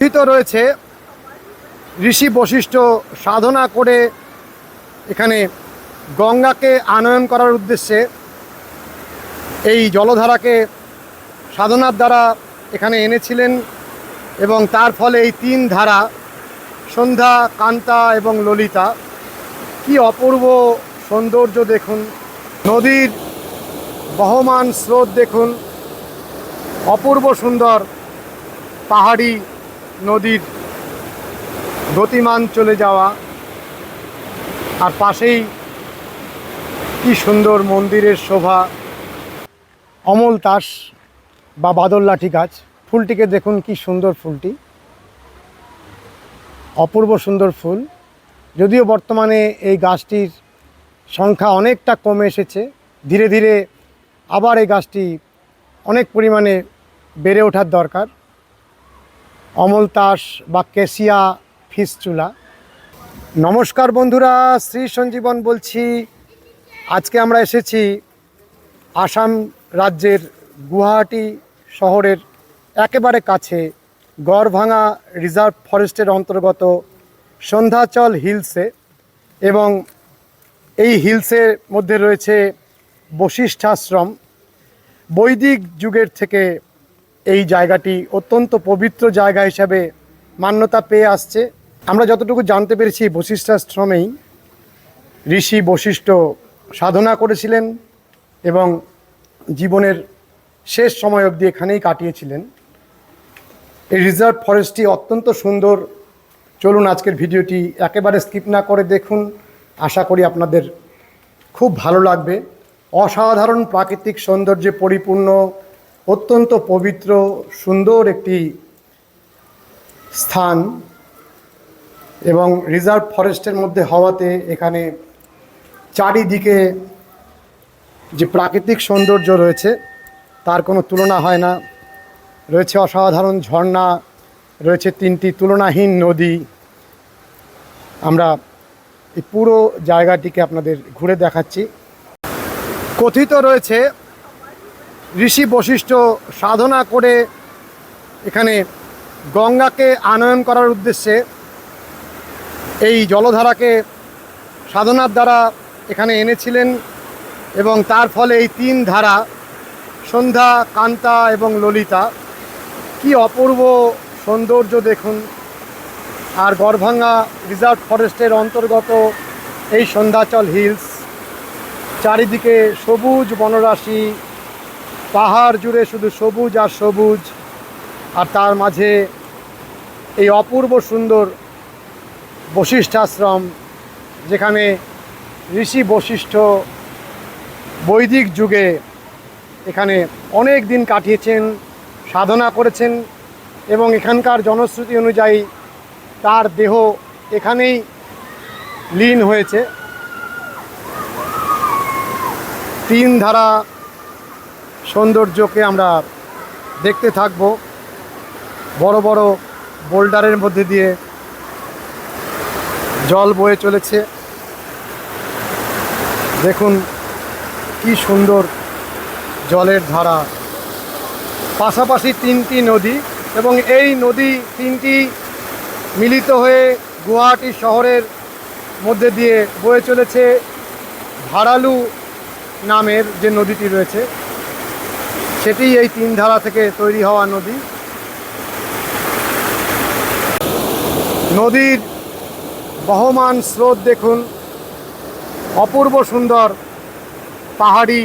কথিত রয়েছে। ঋষি বশিষ্ঠ সাধনা করে এখানে গঙ্গাকে আনয়ন করার উদ্দেশ্যে এই জলধারাকে সাধনার দ্বারা এখানে এনেছিলেন এবং তার ফলে এই তিন ধারা, সন্ধ্যা, কান্তা এবং ললিতা, কি অপূর্ব সৌন্দর্য দেখুন, নদীর বহমান স্রোত দেখুন, অপূর্ব সুন্দর পাহাড়ি নদীর গতিমান চলে যাওয়া আর পাশেই কি সুন্দর মন্দিরের শোভা। অমল তাস বা বাদল লাঠি গাছ। ফুলটিকে দেখুন কি সুন্দর ফুলটি। অপূর্ব সুন্দর ফুল। যদিও বর্তমানে এই গাছটির সংখ্যা অনেকটা কমে এসেছে, ধীরে ধীরে আবার এই গাছটি অনেক পরিমাণে বেড়ে ওঠার দরকার। অমল তাস বা কেসিয়া ফিস চুলা নমস্কার বন্ধুরা, শ্রী সঞ্জীবন বলছি। আজকে আমরা এসেছি আসাম রাজ্যের গুয়াহাটি শহরের একেবারে কাছে গড়ভাঙা রিজার্ভ ফরেস্টের অন্তর্গত সন্ধ্যাচল হিলসে এবং এই হিলসের মধ্যে রয়েছে বশিষ্ঠাশ্রম বৈদিক যুগের থেকে এই জায়গাটি অত্যন্ত পবিত্র জায়গা হিসাবে মান্যতা পেয়ে আসছে। আমরা যতটুকু জানতে পেরেছি বশিষ্ঠাশ্রমেই ঋষি বশিষ্ঠ সাধনা করেছিলেন এবং জীবনের শেষ সময় অবধি এখানেই কাটিয়েছিলেন। এই রিজার্ভ ফরেস্টটি অত্যন্ত সুন্দর। চলুন আজকের ভিডিওটি একেবারে স্কিপ না করে দেখুন। আশা করি আপনাদের খুব ভালো লাগবে। অসাধারণ প্রাকৃতিক সৌন্দর্যে পরিপূর্ণ অত্যন্ত পবিত্র, সুন্দর একটি স্থান এবং রিজার্ভ ফরেস্টের মধ্যে হওয়াতে এখানে চারিদিকে যে প্রাকৃতিক সৌন্দর্য রয়েছে, তার কোনো তুলনা হয় না। রয়েছে অসাধারণ ঝর্ণা, রয়েছে তিনটি তুলনাহীন নদী। আমরা এই পুরো জায়গাটিকে আপনাদের ঘুরে দেখাচ্ছি। কথিত রয়েছে ঋষি বশিষ্ঠ সাধনা করে এখানে গঙ্গাকে আনয়ন করার উদ্দেশ্যে এই জলধারাকে সাধনার দ্বারা এখানে এনেছিলেন এবং তার ফলে এই তিন ধারা, সন্ধ্যা, কান্তা এবং ললিতা, কি অপূর্ব সৌন্দর্য দেখুন। আর গড়ভাঙ্গা রিজার্ভ ফরেস্টের অন্তর্গত এই সন্ধ্যাচল হিলস, চারিদিকে সবুজ বনরাশি পাহাড় জুড়ে শুধু সবুজ আর সবুজ, আর তার মাঝে এই অপূর্ব সুন্দর বশিষ্ঠাশ্রম, যেখানে ঋষি বশিষ্ঠ বৈদিক যুগে এখানে অনেক দিন কাটিয়েছেন, সাধনা করেছেন এবং এখানকার জনশ্রুতি অনুযায়ী তার দেহ এখানেই লীন হয়েছে। তিন ধারা সৌন্দর্যকে আমরা দেখতে থাকব। বড় বড় বোল্ডারের মধ্যে দিয়ে জল বয়ে চলেছে। দেখুন কি সুন্দর জলের ধারা। পাশাপাশি তিনটি নদী এবং এই নদী তিনটি মিলিত হয়ে গুয়াহাটি শহরের মধ্যে দিয়ে বয়ে চলেছে। ভাড়ালু নামের যে নদীটি রয়েছে সেটি এই তিন ধারা থেকে তৈরি হওয়া নদী। নদীর বহমান স্রোত দেখুন, অপূর্ব সুন্দর পাহাড়ি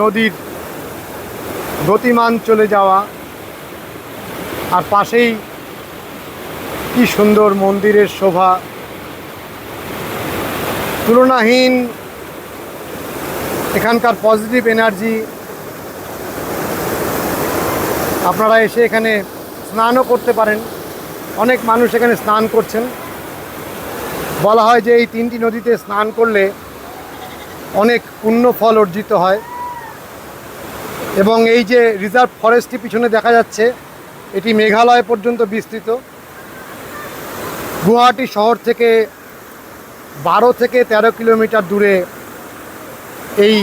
নদীর গতিমান চলে যাওয়া। আর পাশেই কি সুন্দর মন্দিরের শোভা। তুলনাহীন এখানকার পজিটিভ এনার্জি আপনারা এসে এখানে স্নানও করতে পারেন। অনেক মানুষ এখানে স্নান করছেন। বলা হয় যে এই তিনটি নদীতে স্নান করলে অনেক পুণ্য ফল অর্জিত হয়। এবং এই যে রিজার্ভ ফরেস্টটি পিছনে দেখা যাচ্ছে, এটি মেঘালয় পর্যন্ত বিস্তৃত। গুয়াহাটি শহর থেকে বারো থেকে ১৩ কিলোমিটার দূরে এই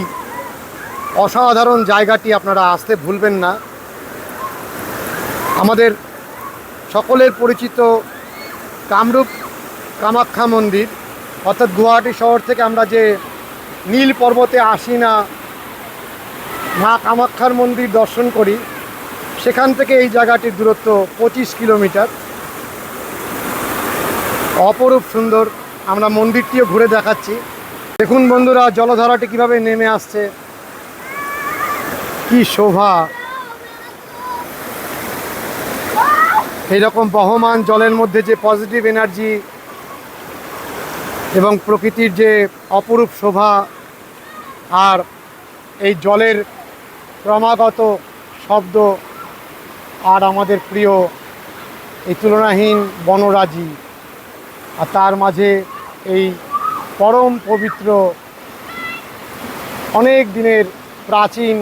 অসাধারণ জায়গাটি আপনারা আসতে ভুলবেন না। আমাদের সকলের পরিচিত কামরূপ কামাখ্যা মন্দির, অর্থাৎ গুয়াহাটি শহর থেকে আমরা যে নীল পর্বতে আসি না, মা কামাখ্যার মন্দির দর্শন করি, সেখান থেকে এই জায়গাটির দূরত্ব পঁচিশ কিলোমিটার। অপরূপ সুন্দর আমরা মন্দিরটিও ঘুরে দেখাচ্ছি। দেখুন বন্ধুরা, জলধারাটি কীভাবে নেমে আসছে। কি শোভা! এইরকম বহমান জলের মধ্যে যে পজিটিভ এনার্জি এবং প্রকৃতির যে অপরূপ শোভা আর এই জলের ক্রমাগত শব্দ আর আমাদের প্রিয় এই তুলনাহীন বনরাজি আর তার মাঝে এই পরম পবিত্র অনেক দিনের প্রাচীন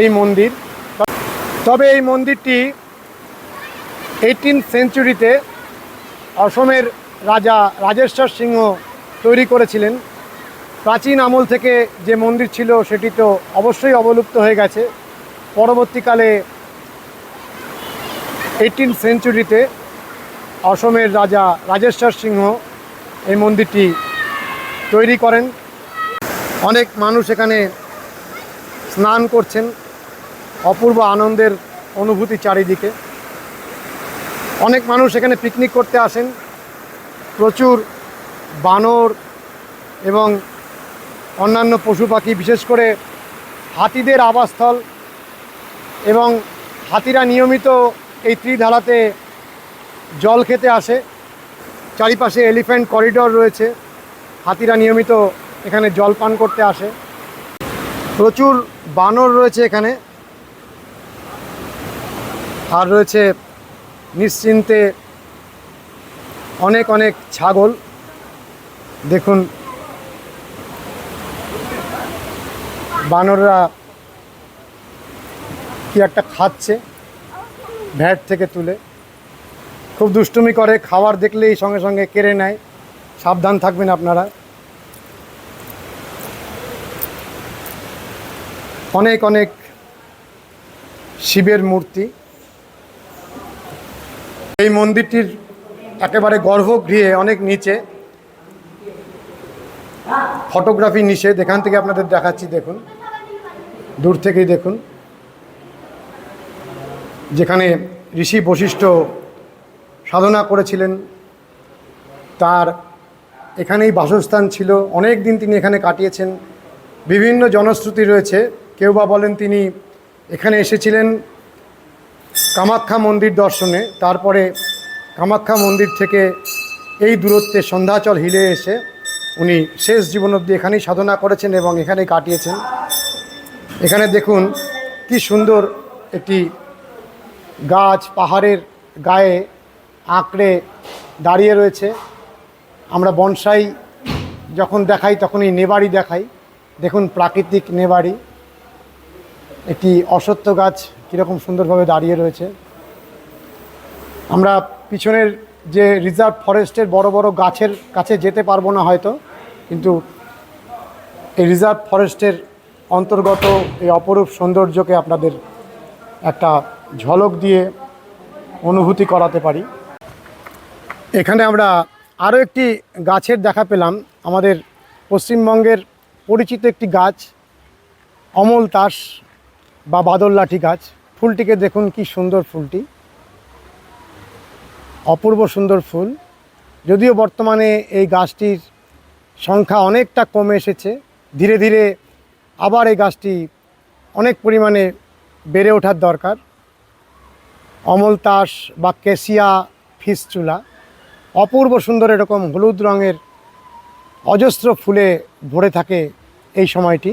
এই মন্দির। তবে এই মন্দিরটি এইটিন সেঞ্চুরিতে অসমের রাজা রাজেশ্বর সিংহ তৈরি করেছিলেন। প্রাচীন আমল থেকে যে মন্দির ছিল সেটি তো অবশ্যই অবলুপ্ত হয়ে গেছে। পরবর্তীকালে এইটিন সেঞ্চুরিতে অসমের রাজা রাজেশ্বর সিংহ এই মন্দিরটি তৈরি করেন। অনেক মানুষ এখানে স্নান করছেন। অপূর্ব আনন্দের অনুভূতি চারিদিকে। অনেক মানুষ এখানে পিকনিক করতে আসেন। প্রচুর বানর এবং অন্যান্য পশু পাখি, বিশেষ করে হাতিদের আবাসস্থল এবং হাতিরা নিয়মিত এই ত্রিধারাতে জল খেতে আসে। চারিপাশে এলিফ্যান্ট করিডর রয়েছে। হাতিরা নিয়মিত এখানে জল পান করতে আসে। প্রচুর বানর রয়েছে এখানে। আর রয়েছে নিশ্চিন্তে অনেক অনেক ছাগল। দেখুন, বানররা কি একটা খাচ্ছে ভ্যাট থেকে তুলে। খুব দুষ্টুমি করে, খাবার দেখলেই সঙ্গে সঙ্গে কেড়ে নেয়। সাবধান থাকবেন আপনারা। অনেক অনেক শিবের মূর্তি। এই মন্দিরটির একেবারে গর্ভগৃহে অনেক নিচে ফটোগ্রাফি নিষেধ, এখান থেকে আপনাদের দেখাচ্ছি, দেখুন। দূর থেকেই দেখুন। যেখানে ঋষি বশিষ্ঠ সাধনা করেছিলেন, তার এখানেই বাসস্থান ছিল। অনেক দিন তিনি এখানে কাটিয়েছেন। বিভিন্ন জনশ্রুতি রয়েছে। কেউ বা বলেন তিনি এখানে এসেছিলেন। কামাখ্যা মন্দির দর্শনে, তারপরে কামাখ্যা মন্দির থেকে এই দূরত্বে সন্ধ্যাচল হিলে এসে উনি শেষ জীবন অবধি এখানেই সাধনা করেছেন এবং এখানেই কাটিয়েছেন। এখানে দেখুন কি সুন্দর একটি গাছ পাহাড়ের গায়ে আঁকড়ে দাঁড়িয়ে রয়েছে। আমরা বনসাই যখন দেখাই তখনই নেবাড়ি দেখাই। দেখুন প্রাকৃতিক নেবাড়ি। একটি অসত্য গাছ কীরকম সুন্দরভাবে দাঁড়িয়ে রয়েছে। আমরা পিছনের যে রিজার্ভ ফরেস্টের বড় বড় গাছের কাছে যেতে পারব না হয়তো, কিন্তু এই রিজার্ভ ফরেস্টের অন্তর্গত এই অপরূপ সৌন্দর্যকে আপনাদের একটা ঝলক দিয়ে অনুভূতি করাতে পারি। এখানে আমরা আরও একটি গাছের দেখা পেলাম। আমাদের পশ্চিমবঙ্গের পরিচিত একটি গাছ, অমল তাস বা বাদল লাঠি গাছ। ফুলটিকে দেখুন কি সুন্দর ফুলটি। অপূর্ব সুন্দর ফুল। যদিও বর্তমানে এই গাছটির সংখ্যা অনেকটা কমে এসেছে, ধীরে ধীরে আবার এই গাছটি অনেক পরিমাণে বেড়ে ওঠার দরকার। অমল তাস বা কেসিয়া ফিসচুলা অপূর্ব সুন্দর এরকম হলুদ রঙের অজস্র ফুলে ভরে থাকে এই সময়টি।